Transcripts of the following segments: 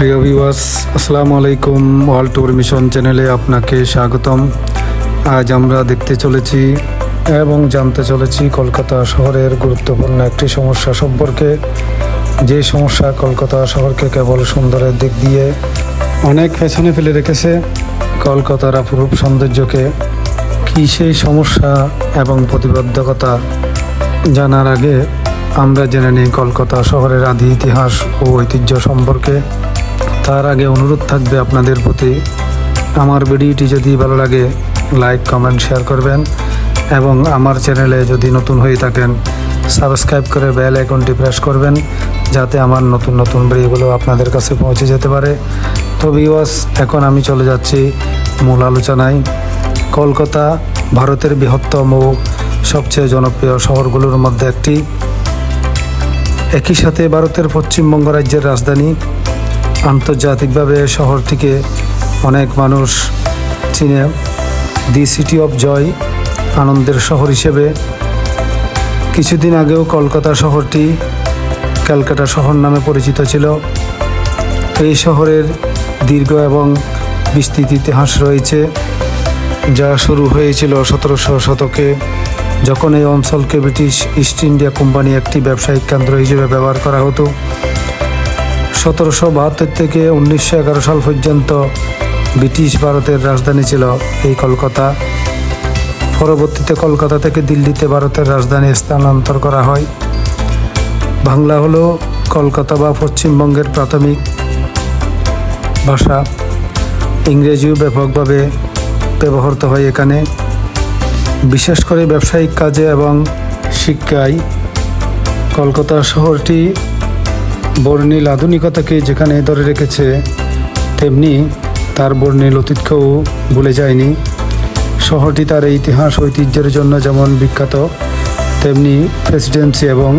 প্রিয় ভিউয়ার্স আসসালামু আলাইকুম ওয়ার্ল্ড ট্যুর মিশন চ্যানেলে আপনাকে স্বাগতম। আজ আমরা দেখতে চলেছি এবং জানতে চলেছি কলকাতা শহরের গুরুত্বপূর্ণ একটি সমস্যা সম্পর্কে। যে সমস্যা কলকাতা শহরকে কেবল সুন্দরের দিক দিয়ে অনেক পেছনে ফেলে রেখেছে, কলকাতার অপরূপ সৌন্দর্যকে। কী সেই সমস্যা এবং প্রতিবদ্ধকতা জানার আগে আমরা জেনে নিই কলকাতা শহরের আদি ইতিহাস ও ঐতিহ্য সম্পর্কে। তার আগে অনুরোধ থাকবে আপনাদের প্রতি। আমার ভিডিওটি যদি ভালো লাগে লাইক কমেন্ট শেয়ার করবেন এবং আমার চ্যানেলে যদি নতুন হয়ে থাকেন সাবস্ক্রাইব করে বেল আইকনটি প্রেস করবেন যাতে আমার নতুন নতুন ভিডিওগুলো আপনাদের কাছে পৌঁছে যেতে পারে। তো ভিউয়ার্স এখন আমি চলে যাচ্ছি মূল আলোচনায়। কলকাতা ভারতের বৃহত্তম ও সবচেয়ে জনপ্রিয় শহরগুলোর মধ্যে একটি। একই সাথে ভারতের পশ্চিমবঙ্গ রাজ্যের রাজধানী আন্তর্জাতিকভাবে শহরটিকে অনেক মানুষ চিনে দি সিটি অফ জয় আনন্দের শহর হিসেবে। কিছুদিন আগেও কলকাতা শহরটি ক্যালকাটা শহর নামে পরিচিত ছিল। এই শহরের দীর্ঘ এবং বিস্তৃত ইতিহাস রয়েছে। যা শুরু হয়েছিল সতেরোশো শতকে, যখন এই অঞ্চলকে ব্রিটিশ ইস্ট ইন্ডিয়া কোম্পানি একটি ব্যবসায়িক কেন্দ্র হিসেবে ব্যবহার করা হতো। সতেরোশো বাহাত্তর থেকে উনিশশো এগারো সাল পর্যন্ত ব্রিটিশ ভারতের রাজধানী ছিল এই কলকাতা। পরবর্তীতে কলকাতা থেকে দিল্লিতে ভারতের রাজধানী স্থানান্তর করা হয়। বাংলা হলো কলকাতা বা পশ্চিমবঙ্গের প্রাথমিক ভাষা। ইংরেজিও ব্যাপকভাবে ব্যবহৃত হয় এখানে। বিশেষ করে ব্যবসায়িক কাজে এবং শিক্ষায় কলকাতা শহরটি বর্ণিল আধুনিকতাকে যেখানে ধরে রেখেছে, তেমনি তার বর্ণিল অতীতকেও ভুলে যায়নি। শহরটি তার ইতিহাস ঐতিহ্যের জন্য যেমন বিখ্যাত, তেমনি প্রেসিডেন্সি এবং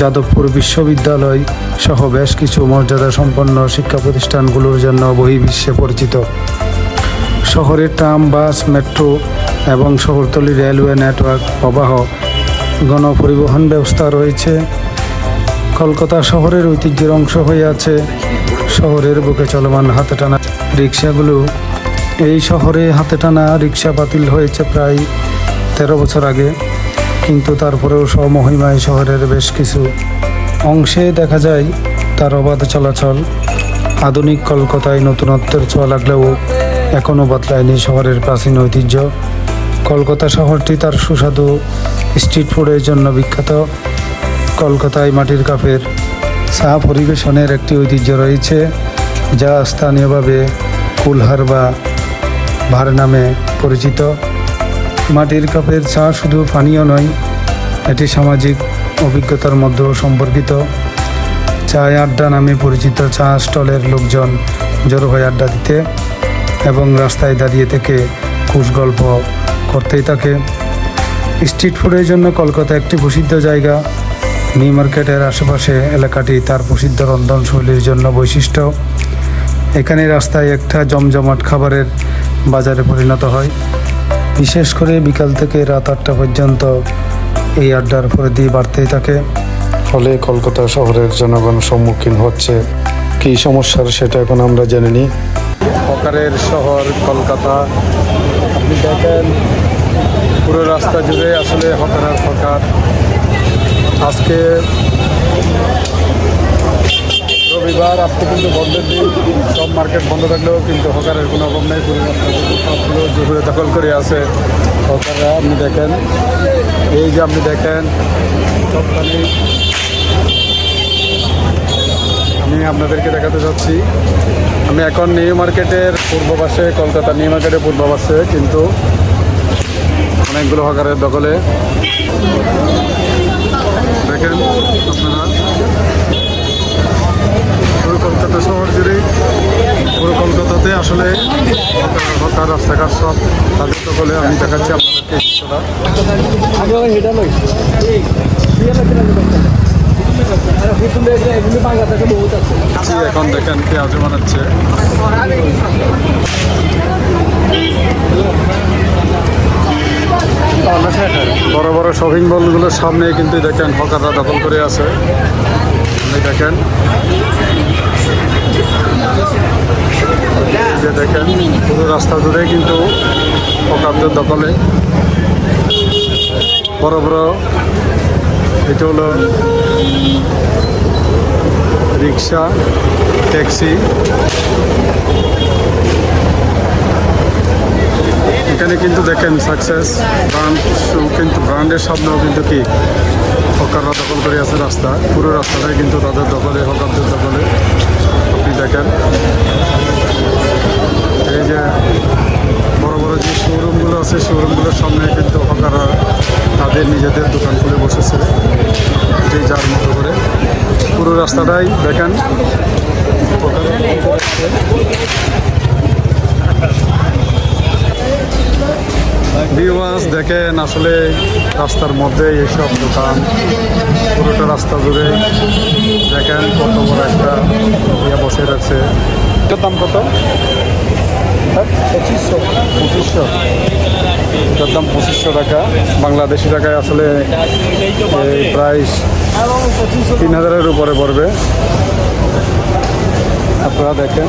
যাদবপুর বিশ্ববিদ্যালয় সহ বেশ কিছু মর্যাদা সম্পন্ন শিক্ষা প্রতিষ্ঠানগুলোর জন্য বহির্বিশ্বে পরিচিত। শহরের ট্রাম, বাস, মেট্রো এবং শহরতলি রেলওয়ে নেটওয়ার্ক প্রবাহ, গণপরিবহন ব্যবস্থা রয়েছে। কলকাতা শহরের ঐতিহ্যের অংশ হয়ে আছে। শহরের বুকে চলমান হাতে টানা রিক্সাগুলো এই শহরে হাতে টানা রিক্সা বাতিল হয়েছে প্রায় তেরো বছর আগে। কিন্তু তারপরেও স্বমহিমায় শহরের বেশ কিছু অংশে দেখা যায় তার অবাধ চলাচল। আধুনিক কলকাতায় নতুনত্বের ছোঁয়া লাগলেও এখনও বদলায়নি শহরের প্রাচীন ঐতিহ্য। কলকাতা শহরটি তার সুস্বাদু স্ট্রিট ফুডের জন্য বিখ্যাত। কলকাতায় মাটির কাপের চা পরিবেশনের একটি ঐতিহ্য রয়েছে, যা স্থানীয়ভাবে কুলহার বা ভার নামে পরিচিত। মাটির কাপের চা শুধু পানীয় নয়, এটি সামাজিক অভিজ্ঞতার মধ্যেও সম্পর্কিত। চায় আড্ডা নামে পরিচিত চা স্টলের লোকজন জড়ো হয়ে আড্ডা দিতে এবং রাস্তায় দাঁড়িয়ে থেকে খুশ গল্প করতেই থাকে। স্ট্রিট ফুডের জন্য কলকাতা একটি প্রসিদ্ধ জায়গা। নিউ মার্কেটের আশেপাশে এলাকাটি তার প্রসিদ্ধ রন্ধনশৈলীর জন্য বৈশিষ্ট্য। এখানে রাস্তায় একটা জমজমাট খাবারের বাজারে পরিণত হয়। বিশেষ করে বিকাল থেকে রাত আটটা পর্যন্ত এই আড্ডার পরিধি বাড়তেই থাকে। ফলে কলকাতা শহরের জনগণ সম্মুখীন হচ্ছে। কী সমস্যার সেটা এখন আমরা জেনে নিই। হকারের শহর কলকাতা। আপনি দেখেন পুরো রাস্তা জুড়ে আসলে হকার আর হকার। আজকে রবিবার, আজকে কিন্তু বন্ধের দিন। সব মার্কেট বন্ধ থাকলেও কিন্তু হকারের কোনো অভাব নেই। সবগুলো জুড়ে দখল করে আছে হকাররা। আপনি দেখেন, এই যে আপনি দেখেন সবখানে আমি আপনাদেরকে দেখাতে যাচ্ছি। আমি এখন নিউ মার্কেটের পূর্ব পাশে কলকাতা নিউ মার্কেটের পূর্ব পাশে কিন্তু অনেকগুলো হকারের দখলে দেখেন আপনারা। পুরো কলকাতা শহর জুড়ে পুরো কলকাতাতে আসলে হকার রাস্তাঘাট সব তাদের দখলে আমি দেখাচ্ছি আপনাদেরকে এখন দেখেন পেঁয়াজ বানাচ্ছে। বড় বড় শপিং মলগুলোর সামনে কিন্তু দেখেন হকাররা দখল করে আছে। দেখেন। যে দেখেন, পুরো রাস্তা জুড়ে কিন্তু হকারদের দখলে বড় বড়, এটা হলো রিক্সা, ট্যাক্সি। এখানে কিন্তু দেখেন সাকসেস ব্র্যান্ড কিন্তু ব্র্যান্ডের সামনেও কিন্তু কি? হকাররা দখল করে আছে রাস্তা। পুরো রাস্তাটাই কিন্তু তাদের দখলে, হকারদের দখলে। আপনি দেখেন। এই যে বড় বড় যে শোরুমগুলো আছে শোরুমগুলোর সামনে কিন্তু হকাররা তাদের নিজেদের দোকান খুলে বসেছে। যে যার মতো করে। পুরো রাস্তাটাই দেখেন। ভিউয়ার্স দেখেন আসলে রাস্তার মধ্যে এইসব দোকান পুরোটা রাস্তা জুড়ে দেখেন কত বড় একটা ইয়ে বসে রয়েছে। এটার দাম কত? পঁচিশশো। পঁচিশশো। এটার দাম পঁচিশশো টাকা। বাংলাদেশি টাকায় আসলে এই প্রায় তিন হাজারের উপরে পড়বে। আপনারা দেখেন।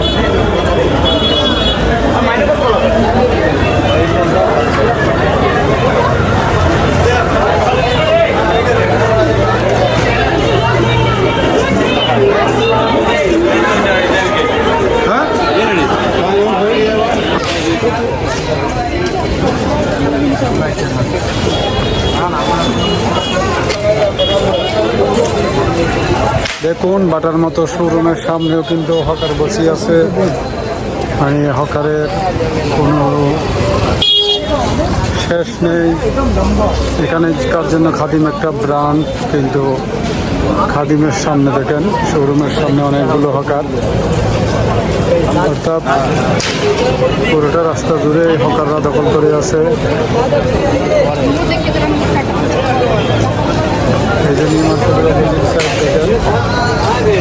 দেখুন বাটার মতো শোরুমের সামনেও কিন্তু হকার বসে আছে। মানে হকারের কোনো শেষ নেই। এখানে কার জন্য খাদিম একটা ব্র্যান্ড কিন্তু খাদিমের সামনে দেখেন, শোরুমের সামনে অনেকগুলো হকার। অর্থাৎ পুরোটা রাস্তা জুড়ে হকাররা দখল করে আছে। এই যে নিউ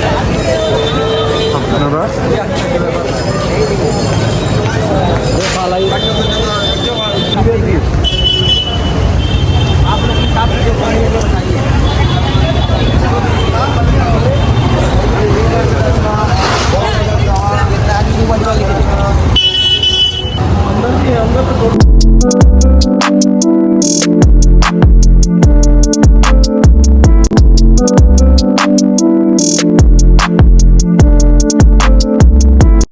মার্কেটের opposite side দেখেন আপনারা?